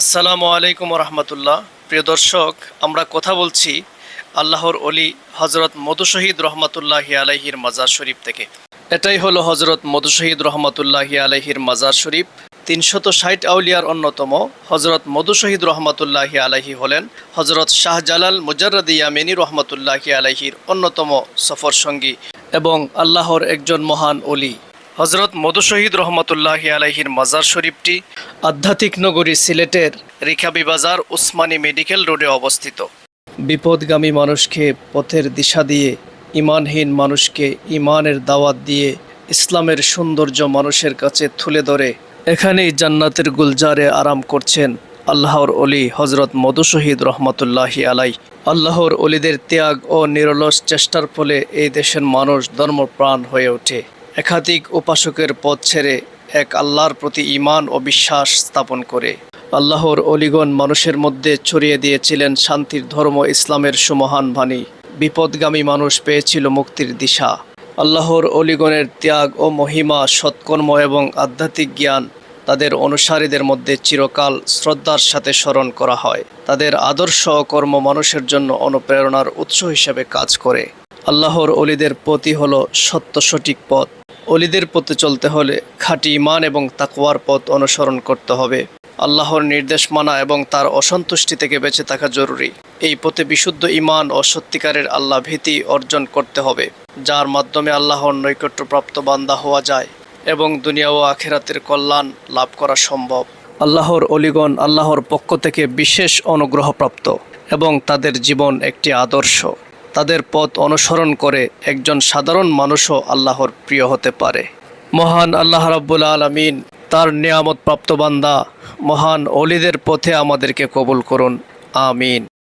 আসসালামু আলাইকুম রহমতুল্লাহ প্রিয় দর্শক, আমরা কথা বলছি আল্লাহর অলি হজরত মধু শহীদ রহমতুল্লাহি আলাইহির মাজার শরীফ থেকে। এটাই হলো হজরত মধু শহীদ রহমতুল্লাহি আলাইহির মাজার শরীফ। তিনশত ষাট আউলিয়ার অন্যতম হজরত মধু শহীদ রহমতুল্লাহি আলাইহি হলেন হজরত শাহজালাল মুজাররদ ইয়ামিনী রহমতুল্লাহি আলাইহির অন্যতম সফর সঙ্গী এবং আল্লাহর একজন মহান অলি হজরত মধু শহীদ রহমতুল্লাহি আলাইহির মাজার শরীফটি আধ্যাত্মিক নগরী সিলেটের রিখাবি বাজার উসমানী মেডিকেল রোডে অবস্থিত। বিপদগামী মানুষকে পথের দিশা দিয়ে ইমানহীন মানুষকে ইমানের দাওয়াত দিয়ে ইসলামের সৌন্দর্য মানুষের কাছে তুলে ধরে, এখানেই জান্নাতের গুলজারে আরাম করছেন আল্লাহর অলি হজরত মধু শহীদ রহমতুল্লাহি আলাই। আল্লাহর অলিদের ত্যাগ ও নিরলস চেষ্টার ফলে এই দেশের মানুষ ধর্মপ্রাণ হয়ে ওঠে। একাধিক উপাসকের পথ ছেড়ে এক আল্লাহর প্রতি ঈমান ও বিশ্বাস স্থাপন করে। আল্লাহর অলিগণ মানুষের মধ্যে ছড়িয়ে দিয়েছিলেন শান্তির ধর্ম ইসলামের সুমহান বাণী। বিপদগামী মানুষ পেয়েছিল মুক্তির দিশা। আল্লাহর অলিগণের ত্যাগ ও মহিমা, সৎকর্ম এবং আধ্যাত্মিক জ্ঞান তাদের অনুসারীদের মধ্যে চিরকাল শ্রদ্ধার সাথে স্মরণ করা হয়। তাদের আদর্শ কর্ম মানুষের জন্য অনুপ্রেরণার উৎস হিসেবে কাজ করে। আল্লাহর অলিদের পথই হলো সত্য সঠিক পথ। অলিদের পথে চলতে হলে খাঁটি ইমান এবং তাকওয়ার পথ অনুসরণ করতে হবে। আল্লাহর নির্দেশ মানা এবং তার অসন্তুষ্টি থেকে বেঁচে থাকা জরুরি। এই পথে বিশুদ্ধ ইমান ও সত্যিকারের আল্লাহ ভীতি অর্জন করতে হবে, যার মাধ্যমে আল্লাহর নৈকট্যপ্রাপ্ত বান্দা হওয়া যায় এবং দুনিয়া ও আখেরাতের কল্যাণ লাভ করা সম্ভব। আল্লাহর অলিগণ আল্লাহর পক্ষ থেকে বিশেষ অনুগ্রহপ্রাপ্ত এবং তাদের জীবন একটি আদর্শ। তাদের পথ অনুসরণ করে একজন সাধারণ মানুষও আল্লাহর প্রিয় হতে পারে। মহান আল্লাহ রাব্বুল আলমিন তার নিয়ামত প্রাপ্ত বান্দা, মহান অলিদের পথে আমাদেরকে কবুল করুন। আমিন।